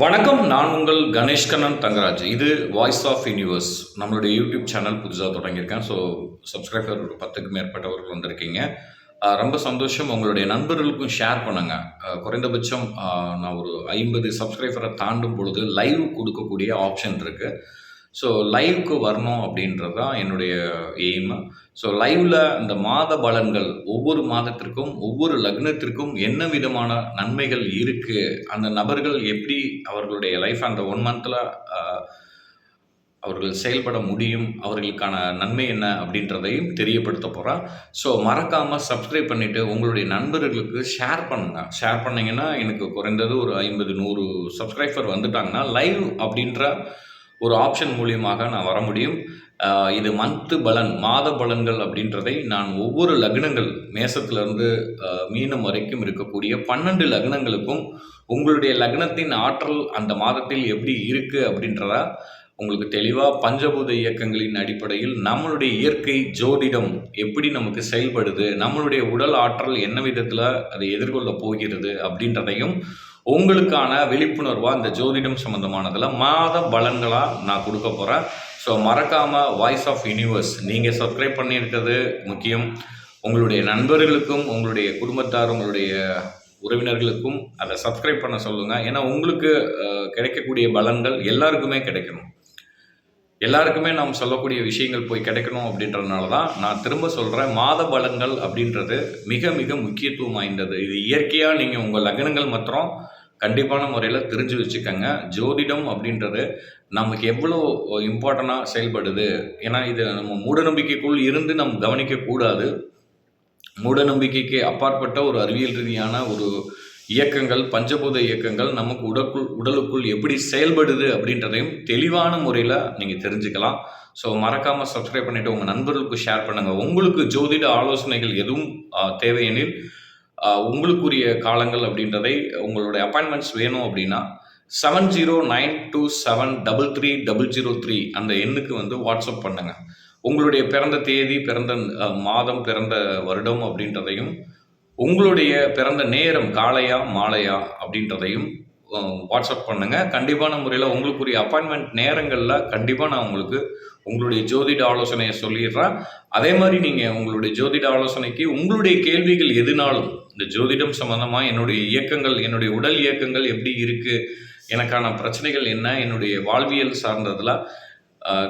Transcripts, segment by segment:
வணக்கம் நான் உங்கள் கணேஷ் கண்ணன் தங்கராஜ். இது வாய்ஸ் ஆஃப் யூனிவர்ஸ் நம்மளுடைய யூடியூப் சேனல் புதுசாக தொடங்கியிருக்கேன். ஸோ சப்ஸ்கிரைபர் ஒரு பத்துக்கு மேற்பட்டவர்கள் வந்திருக்கீங்க. ரொம்ப சந்தோஷம். உங்களுடைய நண்பர்களுக்கும் ஷேர் பண்ணுங்க. குறைந்தபட்சம் நான் ஒரு ஐம்பது சப்ஸ்கிரைபரை தாண்டும் பொழுது லைவ் கொடுக்கக்கூடிய ஆப்ஷன் இருக்குது ஸோ லைவ்க்கு வரணும் அப்படின்றது தான் என்னுடைய எய்மு ஸோ லைவ்ல இந்த மாத பலன்கள் ஒவ்வொரு மாதத்திற்கும் ஒவ்வொரு லக்னத்திற்கும் என்ன விதமான நன்மைகள் இருக்கு? அந்த நபர்கள் எப்படி அவர்களுடைய லைஃப் அந்த ஒன் மந்த்தில் அவர்கள் செயல்பட முடியும்? அவர்களுக்கான நன்மை என்ன அப்படின்றதையும் தெரியப்படுத்த போகிறேன் ஸோ மறக்காமல் சப்ஸ்கிரைப் பண்ணிவிட்டு உங்களுடைய நண்பர்களுக்கு ஷேர் பண்ணுங்கள் ஷேர் பண்ணிங்கன்னா எனக்கு குறைந்தது ஒரு ஐம்பது நூறு சப்ஸ்கிரைபர் வந்துட்டாங்கன்னா லைவ் அப்படின்ற ஒரு ஆப்ஷன் மூலியமாக நான் வர முடியும். இது மந்த்து பலன் மாத பலன்கள் அப்படின்றதை நான் ஒவ்வொரு லக்னங்கள் மேசத்திலிருந்து மீனம் வரைக்கும் இருக்கக்கூடிய பன்னெண்டு லக்னங்களுக்கும் உங்களுடைய லக்னத்தின் ஆற்றல் அந்த மாதத்தில் எப்படி இருக்குது அப்படின்றதா உங்களுக்கு தெளிவாக பஞ்சபூத இயக்கங்களின் அடிப்படையில் நம்மளுடைய இயற்கை ஜோதிடம் எப்படி நமக்கு செயல்படுது நம்மளுடைய உடல் ஆற்றல் என்ன விதத்தில் அதை எதிர்கொள்ள போகிறது அப்படின்றதையும் உங்களுக்கான விழிப்புணர்வாக இந்த ஜோதிடம் சம்மந்தமானதில் மாத பலன்களாக நான் கொடுக்க போகிறேன் ஸோ மறக்காமல் வாய்ஸ் ஆஃப் யூனிவர்ஸ் நீங்கள் சப்ஸ்கிரைப் பண்ணியிருக்கிறது முக்கியம். உங்களுடைய நண்பர்களுக்கும் உங்களுடைய குடும்பத்தார் உங்களுடைய உறவினர்களுக்கும் அதை சப்ஸ்கிரைப் பண்ண சொல்லுங்கள் ஏன்னா உங்களுக்கு கிடைக்கக்கூடிய பலன்கள் எல்லாருக்குமே கிடைக்கணும். எல்லாருக்குமே நாம் சொல்லக்கூடிய விஷயங்கள் போய் கிடைக்கணும் அப்படின்றதுனால தான் நான் திரும்ப சொல்கிறேன் மாத பலன்கள் அப்படின்றது மிக மிக முக்கியத்துவம் வாய்ந்தது. இது இயற்கையாக நீங்கள் உங்கள் லக்னங்கள் மாத்திரம் கண்டிப்பான முறையில் தெரிஞ்சு வச்சுக்கோங்க. ஜோதிடம் அப்படின்றது நமக்கு எவ்வளோ இம்பார்ட்டண்ட்டாக செயல்படுது. ஏன்னா இது நம்ம மூடநம்பிக்கைக்குள் இருந்து நம்ம கவனிக்கக்கூடாது. மூடநம்பிக்கைக்கு அப்பாற்பட்ட ஒரு அறிவியல் ரீதியான ஒரு இயக்கங்கள் பஞ்சபூத இயக்கங்கள் நமக்கு உடலுக்குள் உடலுக்குள் எப்படி செயல்படுது அப்படின்றதையும் தெளிவான முறையில் நீங்கள் தெரிஞ்சுக்கலாம். ஸோ மறக்காமல் சப்ஸ்கிரைப் பண்ணிவிட்டு உங்கள் நண்பர்களுக்கு ஷேர் பண்ணுங்கள் உங்களுக்கு ஜோதிட ஆலோசனைகள் எதுவும் தேவையெனில் உங்களுக்குரிய காலங்கள் அப்படின்றதை உங்களுடைய அப்பாயின்மெண்ட்ஸ் வேணும் அப்படின்னா seven zero nine two seven double three double zero three அந்த எண்ணுக்கு வந்து வாட்ஸ்அப் பண்ணுங்கள் உங்களுடைய பிறந்த தேதி பிறந்த மாதம் பிறந்த வருடம் அப்படின்றதையும் உங்களுடைய பிறந்த நேரம் காலையா மாலையா அப்படின்றதையும் வாட்ஸ்அப் பண்ணுங்க. கண்டிப்பான முறையில் உங்களுக்குரிய அப்பாயின்மெண்ட் நேரங்களில் கண்டிப்பாக நான் உங்களுக்கு உங்களுடைய ஜோதிட ஆலோசனையை சொல்லிடுறேன். அதே மாதிரி நீங்கள் உங்களுடைய ஜோதிட ஆலோசனைக்கு உங்களுடைய கேள்விகள் எதுனாலும் இந்த ஜோதிடம் சம்மந்தமாக என்னுடைய இயக்கங்கள் என்னுடைய உடல் இயக்கங்கள் எப்படி இருக்குது எனக்கான பிரச்சனைகள் என்ன என்னுடைய வாழ்வியல் சார்ந்ததில்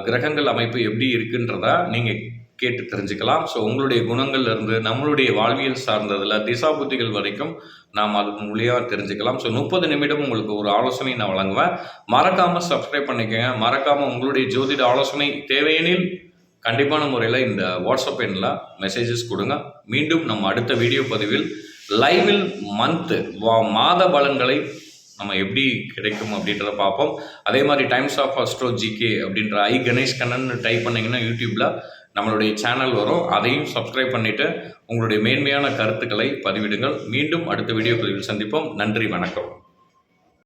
கிரகங்கள் அமைப்பு எப்படி இருக்குன்றதா நீங்கள் கேட்டு தெரிஞ்சுக்கலாம். ஸோ உங்களுடைய குணங்கள்லேருந்து நம்மளுடைய வாழ்வியல் சார்ந்ததில் திசா புத்திகள் வரைக்கும் நாம் அது மூலியமாக தெரிஞ்சுக்கலாம். ஸோ முப்பது நிமிடம் உங்களுக்கு ஒரு ஆலோசனை நான் வழங்குவேன். மறக்காமல் சப்ஸ்கிரைப் பண்ணிக்கோங்க. மறக்காமல் உங்களுடைய ஜோதிட ஆலோசனை தேவையெனில் கண்டிப்பான முறையில் இந்த வாட்ஸ்அப் எண்ணில் மெசேஜஸ் கொடுங்க. மீண்டும் நம்ம அடுத்த வீடியோ பதிவில் லைவில் மந்த்து மாத பலன்களை நம்ம எப்படி கிடைக்கும் அப்படின்றத பார்ப்போம். அதே மாதிரி டைம்ஸ் ஆஃப் அஸ்ட்ரோ ஜிகே அப்படின்ற ஐ கணேஷ் கண்ணன் டைப் பண்ணிங்கன்னா யூடியூப்பில் நம்மளுடைய சேனல் வரும். அதையும் சப்ஸ்கிரைப் பண்ணிவிட்டு உங்களுடைய மேன்மையான கருத்துக்களை பதிவிடுங்கள். மீண்டும் அடுத்த வீடியோ பதிவில் சந்திப்போம். நன்றி வணக்கம்.